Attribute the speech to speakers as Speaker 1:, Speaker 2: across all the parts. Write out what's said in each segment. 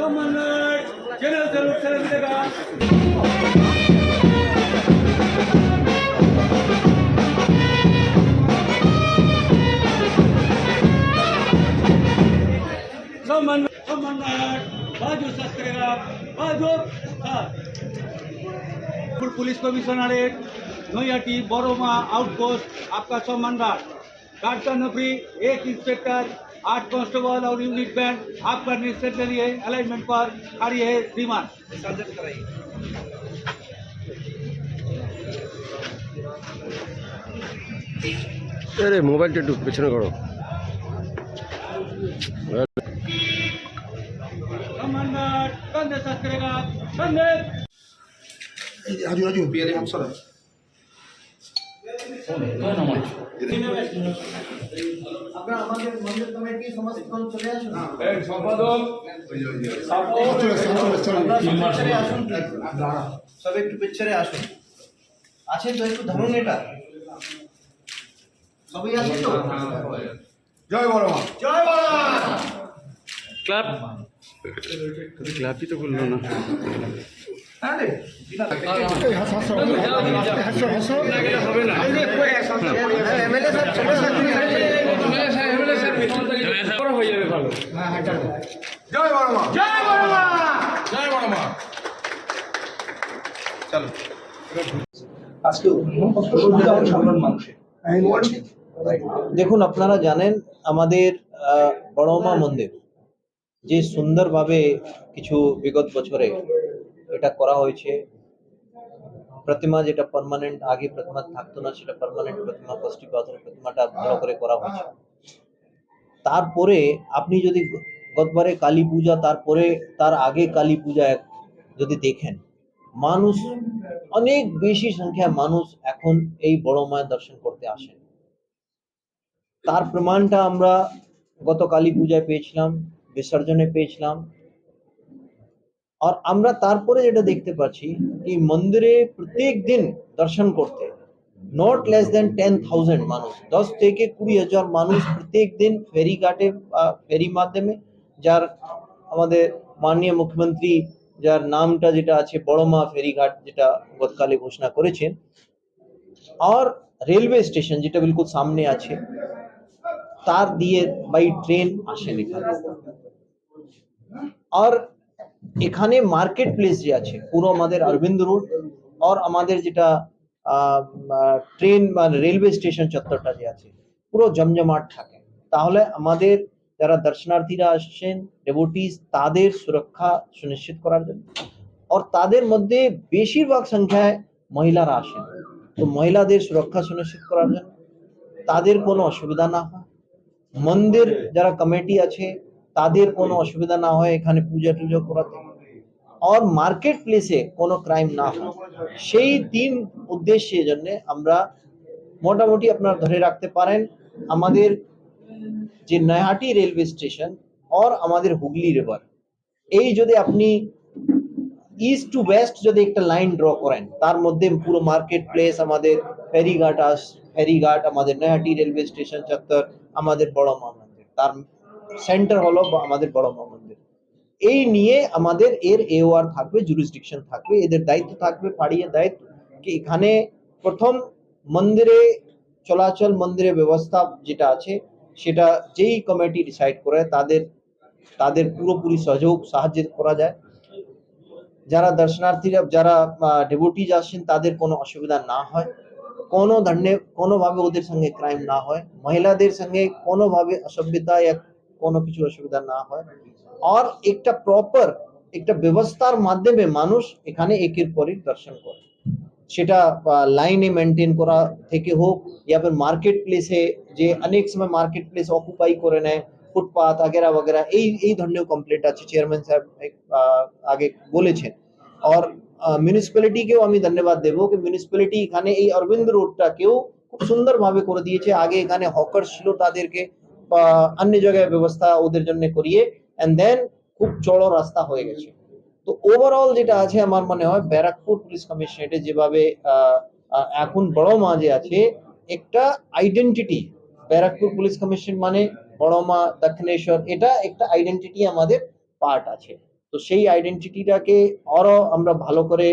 Speaker 1: Samanlar Genel Terör बाजू बाजू फुल पुलिस कमिश्नरेट नोयाटी, बोरोमा, आउटपोस्ट, आपका सम्मानदार कार्तन नफरी, एक इंस्पेक्टर आठ कांस्टेबल और यूनिट बैंड आपका निश्चित के लिए अलाइनमेंट पर खड़ी है श्रीमान
Speaker 2: আরে মোবাইলটা একটু পেছনে করো
Speaker 1: सम्मानदार कंधे शास्त्रीगा कंधे
Speaker 3: রাজু রাজু পিয়ারে হাত
Speaker 4: আসুন? সব একটু পিকচারে আসুন। আছেন তো একটু ধরুন এটা। সবাই আছে তো?
Speaker 3: জয় বড়
Speaker 4: জয় বাবা
Speaker 2: ক্লাব। ক্লাবই তো করল না।
Speaker 3: জয় বড় মা। জয় বড় মা। জয় বড় মা।
Speaker 4: আজকে সাধারণ মানুষের। দেখুন আপনারা জানেন আমাদের বড়মা মন্দির যে সুন্দরভাবে কিছু বিগত বছরে এটা করা হয়েছে। প্রতিমা যেটা পার্মানেন্ট আগে প্রতিমা থাকতো না, সেটা পার্মানেন্ট প্রতিমা কষ্টি পাথরের প্রতিমাটা ভালো করে করা হয়েছে। তারপরে আপনি যদি গতবারে কালী পূজা, তারপরে, তার আগে কালী পূজা যদি দেখেন, মানুষ, অনেক বেশি সংখ্যায় মানুষ এখন এই বড় মায়ের দর্শন করতে আসেন। তার প্রমাণটা আমরা গত কালী পূজায় পেয়েছিলাম, বিসর্জনে পেয়েছিলাম। আর আমরা তারপরে যেটা দেখতে পাচ্ছি, এই মন্দিরে প্রত্যেক দিন দর্শন করতে not less than ten thousand মানুষ, দশ থেকে কুড়ি হাজার মানুষ প্রত্যেক দিন ফেরি ঘাটে ফেরি মাধ্যমে, যার আমাদের মাননীয় মুখ্যমন্ত্রী, যার নামটা যেটা আছে বড়মা ফেরিঘাট যেটা গতকালে ঘোষণা করেছেন, আর রেলওয়ে স্টেশন যেটা বিলকুল সামনে আছে, তার দিয়ে বাই ট্রেন আসেন এখানে। আর এখানে মার্কেট প্লেস যে আছে, পুরো আমাদের অরবিন্দ রোড আর আমাদের যেটা ট্রেন বা রেলওয়ে স্টেশন চত্বরটা যে আছে, পুরো জমজমাট থাকে। তাহলে আমাদের যারা দর্শনার্থীরা আসছেন ডেভোটিস তাদের সুরক্ষা সুনিশ্চিত করার জন্য। আর তাদের মধ্যে বেশিরভাগ সংখ্যায় মহিলারা আসেন। তো মহিলাদের সুরক্ষা সুনিশ্চিত করার জন্য তাদের কোনো অসুবিধা না হয়। মন্দির যারা কমিটি আছে তাদের কোনো অসুবিধা না হয় এখানে পূজা টুজো করাতে আর মার্কেট প্লেসে কোনো ক্রাইম না হয়। সেই তিন উদ্দেশ্যের জন্য আমরা মোটামুটি আপনার ধরে রাখতে পারেন আমাদের যে নয়াহাটি রেলওয়ে স্টেশন আর আমাদের হুগলি রিভার এই যদি আপনি ইস্ট টু ওয়েস্ট যদি একটা লাইন ড্র করেন তার মধ্যে পুরো মার্কেট প্লেস আমাদের ফেরিঘাট আস ফেরিঘাট আমাদের নয়াহাটি রেলওয়ে স্টেশন চত্বর আমাদের বড় মা মন্দির তার সেন্টার হলো আমাদের বড় মা মন্দির। এই নিয়ে আমাদের এর এওআর থাকবে জুরিসডিকশন থাকবে, এদের দায়িত্ব থাকবে, পাড়িয়ে দায়িত্ব। কি এখানে প্রথম মন্দিরে চলাচল, মন্দিরের ব্যবস্থা যেটা আছে, সেটা যেই কমিটি ডিসাইড করে, তাদের তাদের পুরোপুরি সহযোগ, সাহায্য করা যায়। যারা দর্শনার্থীরা, যারা ডেভোটিজ আসছেন তাদের কোনো অসুবিধা না হয়। কোনো ধরনের, কোনোভাবে ওদের সঙ্গে ক্রাইম না হয়। মহিলাদের সঙ্গে কোনোভাবে অসভ্যতা या কোনো কিছু অসুবিধা না হয় আর একটা প্রপার একটা ব্যবস্থার মাধ্যমে মানুষ এখানে একের পরই দর্শন করে সেটা লাইনে মেনটেন করা থেকে হোক ইয়ার মার্কেট প্লেসে যে অনেক সময় মার্কেট প্লেস অকুপাই করে নেয় ফুটপাথ আগেরা বগেরা এই এই ধরনের কমপ্লেন্ট আছে চেয়ারম্যান সাহেব আগে বলেছেন আর মিউনিসিপ্যালিটিকেও আমি ধন্যবাদ দেবো কি মিউনিসিপ্যালিটি এখানে এই অরবিন্দ রোডটাকেও খুব সুন্দরভাবে করে দিয়েছে আগে এখানে হকার ছিল তাদেরকে অন্য জায়গায় ব্যবস্থা ওদের জন্য করিয়ে এন্ড দেন খুব চড়ো রাস্তা হয়ে গেছে। তো ওভারঅল যেটা আছে, আমার মনে হয় ব্যারাকপুর পুলিশ কমিশনারেটে যেভাবে এখন বড় মা যে আছে, একটা আইডেন্টিটি ব্যারাকপুর পুলিশ কমিশন মানে বড় মা দক্ষিণেশ্বর, এটা একটা আইডেন্টিটি আমাদের পার্ট আছে। তো সেই আইডেন্টিটিটাকে আরও আমরা ভালো করে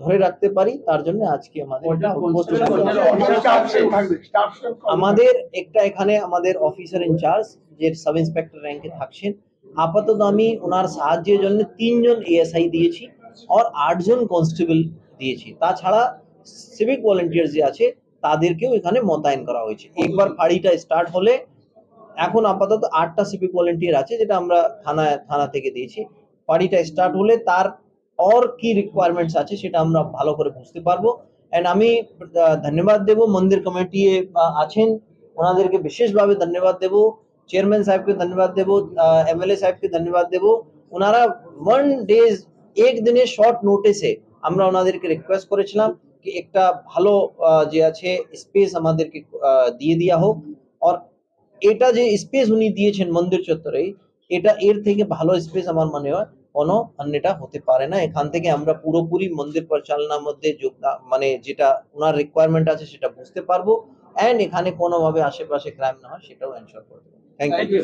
Speaker 4: ধরে রাখতে পারি তার জন্য আজকে আমাদের আমাদের একটা এখানে আমাদের অফিসার ইনচার্জ যে সাব ইন্সপেক্টর র্যাঙ্কে থাকছেন আপাতত আমি ওনার সাহায্যের জন্য তিনজন এএসআই দিয়েছি আর আটজন কনস্টেবল দিয়েছি। তাছাড়া সিভিক ভলেন্টিয়ার যে আছে তাদেরকেও এখানে মোতায়েন করা হয়েছে। একবার ফাঁড়িটা স্টার্ট হলে এখন আপাতত আটটা সিভিক ভলেন্টিয়ার আছে যেটা আমরা থানা থানা থেকে দিয়েছি। ফাঁড়িটা স্টার্ট হলে তার और কি রিকোয়ারমেন্টস আছে সেটা আমরা ভালো করে বুঝতে পারব। এন্ড আমি আহ, ধন্যবাদ দেব মন্দির কমিটি আছেন। ওনাদেরকে বিশেষভাবে ধন্যবাদ দেব। চেয়ারম্যান সাহেবকে ধন্যবাদ দেব এমএলএ সাহেবকে ধন্যবাদ দেব। ওনারা ওয়ান ডেজ এক দিনের শর্ট নোটিসে আমরা ওনাদেরকে রিকোয়েস্ট করেছিলাম কি একটা ভালো আহ, যে আছে স্পেস আমাদেরকে আহ, দিয়ে দেওয়া হোক। আর এটা যে স্পেস উনি দিয়েছেন মন্দির চত্বরে এটা এর থেকে ভালো স্পেস আমার মনে হয়। কোনো অন্যটা হতে পারে না। এখান থেকে আমরা পুরোপুরি মন্দির পরিচালনার মধ্যে যোগদান মানে যেটা ওনার রিকোয়ারমেন্ট আছে সেটা বুঝতে পারব। অ্যান্ড এখানে কোনোভাবে আশেপাশে ক্রাইম না হয়, সেটাও এনশোর করব। Thank you